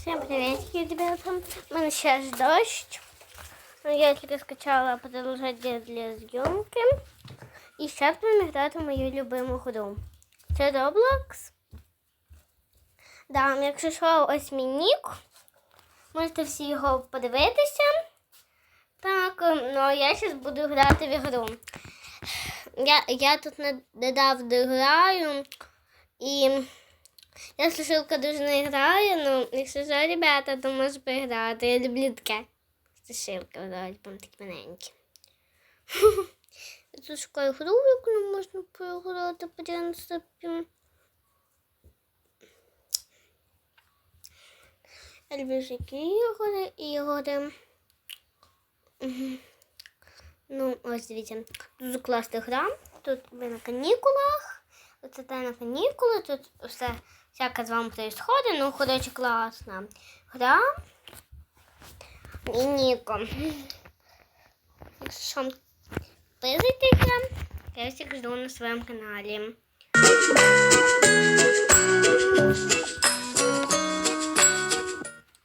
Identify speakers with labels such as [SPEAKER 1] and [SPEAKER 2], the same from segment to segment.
[SPEAKER 1] Всем приветики, ребята. У меня сейчас дождь. Ну, Я скачала продовження для зйомки. І зараз будемо грати в мою любиму гру. Це Roblox. Да, якщо що, ось мій нік. Можете всі його подивитися. Так, ну а я зараз буду грати в ігру. Я, я тут не- недавно граю. І я слушалка дуже не граю, ну, якщо що, ребята, то можу поіграти. Я люблю таке. Слушалка, давайте там такі маленькі. Тут шукаю гру, яку можна поіграти, в принципі. Я люблю ж які ігри, ігри. Ну, ось дивіться, дуже класна гра. Тут ви на канікулах. Оце те на канікули. Тут все всяке з вами происходить. Ну, коротше, класна гра. І Ніко. Якщо що, підписуйтеся, я всіх жду на своєму каналі.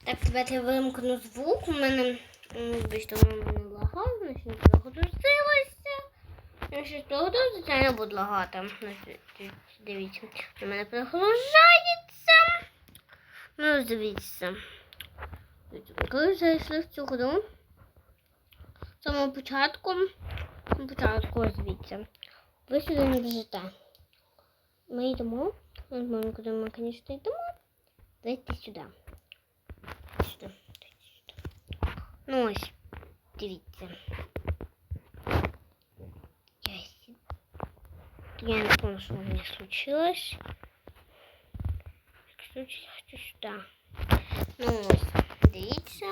[SPEAKER 1] Так, давайте вимкну звук. У мене бачите, у мене лагає, значить не Значить, того звичайно буде лагати. Значить, Дивіться, у мене прогружається. Ну, дивіться. Коли зайшли в цю гру, самого початку, початку, дивіться, ви сюди не біжите. Ми йдемо, ми куди ми, звісно, йдемо, дайте сюди. Сюди. Ну ось, дивіться. Я, сі- я не помню, что у меня случилось. Короче, я хочу сюда. Ну дивіться.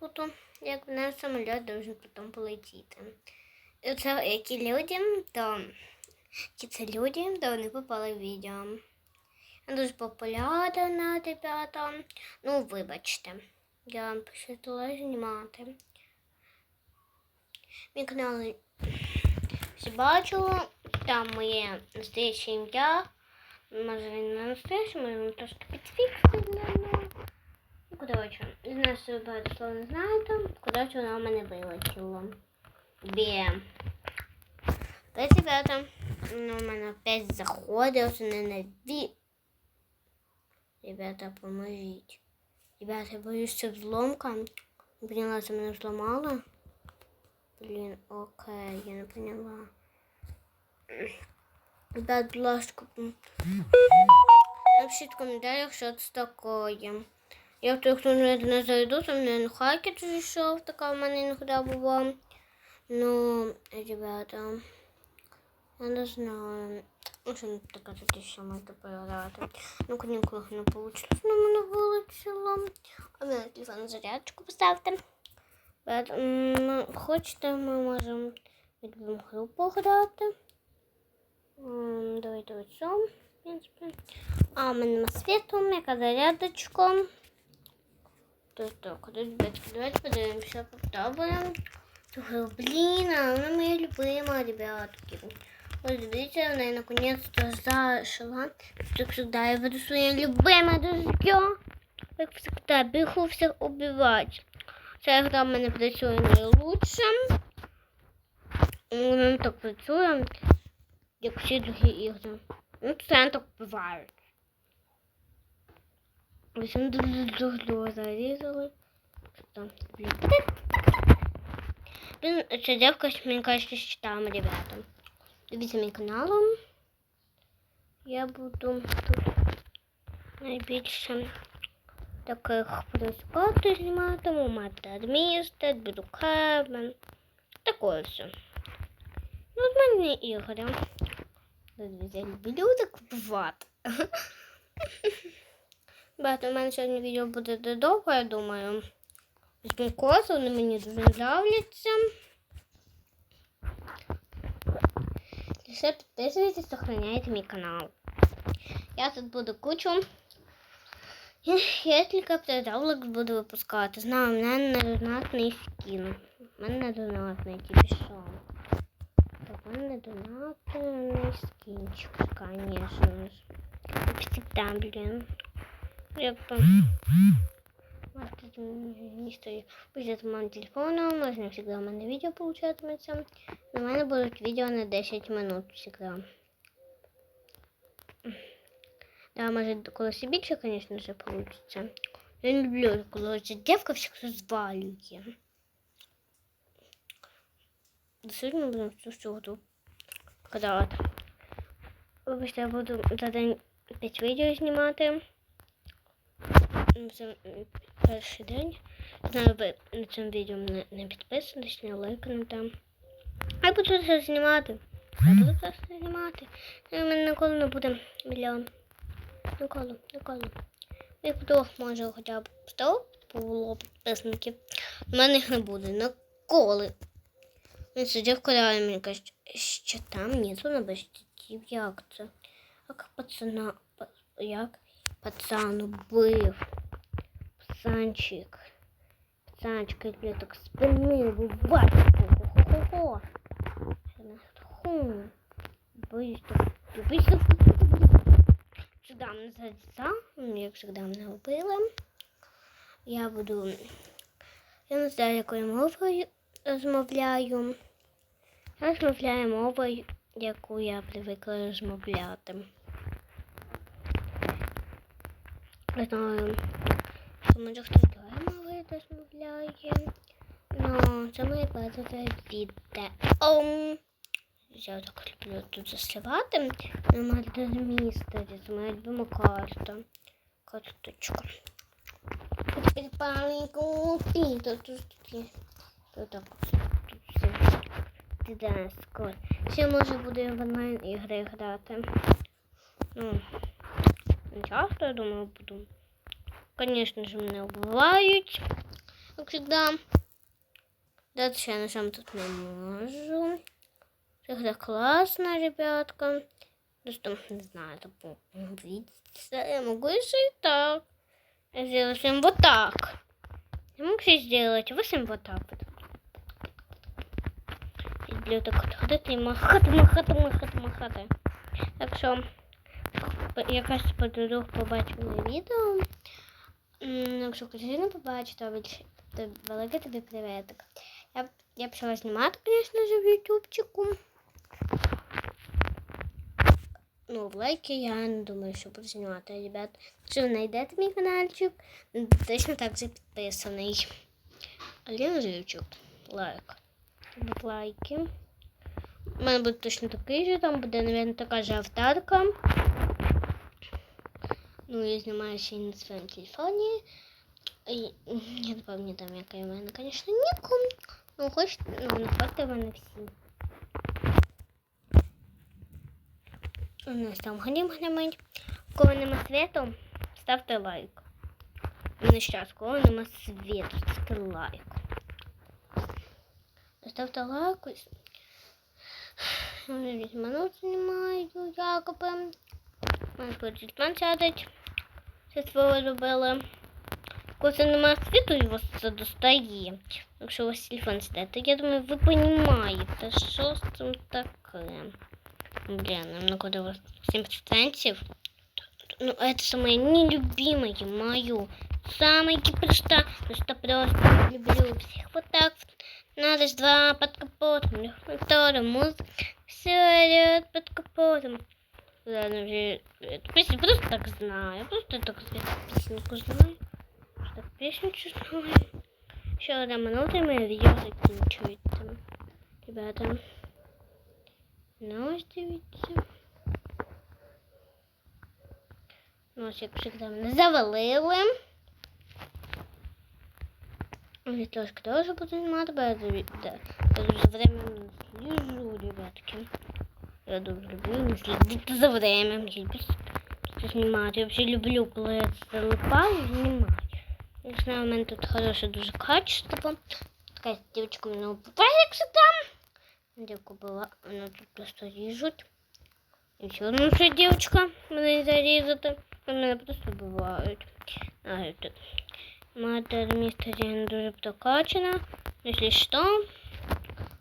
[SPEAKER 1] Тут, як наш самоліт должен потім полетіти. І Це які люди, то це люди, то вони попали в відео. Я дуже популярна, ребята. Ну, вибачте. Я вам посвятила знімати. Мій канал всі бачили. Там моє настояще ім'я. Може він не настояще, може він трошки підфіксовано. Ну, коротше, з нас ви багато слов не знаєте. Коротше, воно в мене вилетіло. Бє. Та ребята, ну, у мене опять заходить, ось не на дві. Ребята, поможіть. Ребята, я боюсь, це взломка. Не поняла, це мене взломало. Блін, окей, я не поняла. Будь ласка, напишіть в коментарях, що це таке. Я в хто не зайду, то мене хакер зайшов, така в мене іноді була. Ну, ребята, я не знаю. Ну, не така тут ще можна поіграти. Ну, канікулах не вийшло, на мене вилетіло. А мене телефон на зарядку поставте. Ребят, Хочете, ми можемо відбудемо гру пограти. М, Давайте ось цю, в принципі. А, у мене на світу, яка зарядочка. Тут так, ребятки, давайте подивимося, попробуємо. цю гру. Блін, а вона моя любима, ребятки. Ось дивіться, вона наконец-то зашла. Как всегда, я буду своє любиме друзья. Як всегда, бігу всіх убивати. Ця гра в мене працює найлучше. Вона не так працює, як всі другі ігри. Ну, це так бувають. Ось ми друг друга зарізали. Там? Блін. Блін, девка, мені кажется, з читами, ребята. Дивіться мій канал. Я буду тут найбільше таких прискотів зніматиму, мати адмістед, буду кебен. Такое все. Ну, от мене ігри. Я люблю так купувати. Багато у мене сьогодні відео буде довго, я думаю. З кози, вони мені дуже нравляться. Лише підписуйтесь, сохраняйте мій канал. Я тут буду кучу. Я, тільки Roblox буду випускати. Знаю, у мене не донатний скін. У мене не донатний, тільки що. Так, у мене донатний скінчик, звісно ж. Як завжди, блін. як то місто вигляд мого телефону, можна завжди у мене відео получатиметься. У мене будуть відео на 10 минут завжди. Да, може, колись і більше, звісно же, получится. Я не люблю, коли ця дівка всіх розвалює. Сьогодні ми будемо цю всю кидати. Вибачте, я буду за день 5 відео знімати. Ну, Це перший день. Знаю, ви на цьому відео не, не підписані, не лайкали там. А я буду це знімати. Я буду просто знімати. І в мене ніколи не буде мільйон. Ніколи, ніколи. Як вдвох може хоча б 100 було підписників. У мене їх не буде. Ніколи. Сидів коли мені каже, що там нету небезпечів. Як це? Як пацана, па- як пацан убив. Пацанчик. Пацанчик, як я так спинив, буває. Хо-хо-хо. Ху. Боюсь. Сюди мене зайця, як завжди мене вбили. Я буду. Я не знаю, якою мовою розмовляю. Я розмовляю мовою, яку я привикла розмовляти. Не знаю, що може хтось другою мовою розмовляє. Ну, це моє перше відео. Я так люблю тут засливати. Немає міста, це моя любима карта. Карточка. Тепер паленьку тут тут тут тут так тут все. Дідесько. Ще може буду в онлайн ігри грати. Ну, не часто, я думаю, буду. Конечно же, мене вбивають, як завжди. Дати ще чому тут не можу. Всегда классно, ребятка. Ну что, не знаю, это видите, я могу еще и так. Я сделаю всем вот так. Я могу все сделать, вы всем вот так вот. Люблю так от ходити і махати, махати, махати, махати. Так що, якась подруг побачив моє відео. Якщо не побачить, то велике тобі приветик. Я, я почала знімати, звісно ж, в ютубчику. Ну, в лайки я не думаю, що буду знімати, ребят. Якщо знайдете мій каналчик, точно так же підписаний. Аліна Живчук. Лайк. Будуть лайки. У мене буде точно такий же, там буде, мабуть, така же авторка. Ну, я знімаю ще на своєму телефоні. І, я не пам'ятаю, яка в мене, звісно, ніком. Ну, хоч, ну, находьте в мене всі. У нас там гнім гнемить. Коли нема світу, ставте лайк. Не щас, коли нема світу, ставте лайк. Ставте лайк. від минут знімають, якоби. Мене хочуть сядуть. Все своє робили. Коли це нема світу, і це достає. Якщо у вас телефон сидить, то я думаю, ви розумієте, що з цим таке. Блин, ну куда у вас 7%? Ну, это самое нелюбимое мою. Самое просто, просто просто люблю всех вот так вот. Надо ж два под капотом, второй музыка. Все идет под капотом. Ладно, уже эту песню просто так знаю. Просто так песню знаю. Что песню знаю. Еще одна минута, мое видео заканчивается. Ребята. Ну, ось дивіться. Ну, завжди мене завалили. Я теж буду знімати, бо я дуже временем слежу, ребятки. Я дуже люблю не слідити за временем. Знімати. Я взагалі люблю, коли я залипаю, знімаю. Я знаю, у мене тут хороше дуже качество. Така дівчинка мене вбиває, як завжди. Девку была, она тут просто режет. И все, ну что, девочка, мене зарізати. Мене просто бувають. А, это... Мати місто не дуже прокачана. Якщо що,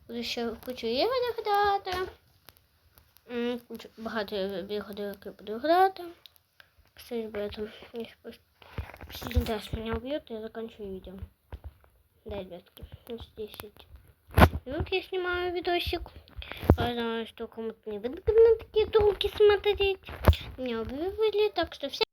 [SPEAKER 1] буду ще хочу ігри грати. Кучу- Багато ігор, які буду грати. Кстати, об этом. Если даст меня убьет, я заканчиваю видео. Да, ребятки, ну, 10 минут я снимаю видосик. Я знаю, что кому-то не выгодно такие долги смотреть. Меня убивали, так что всем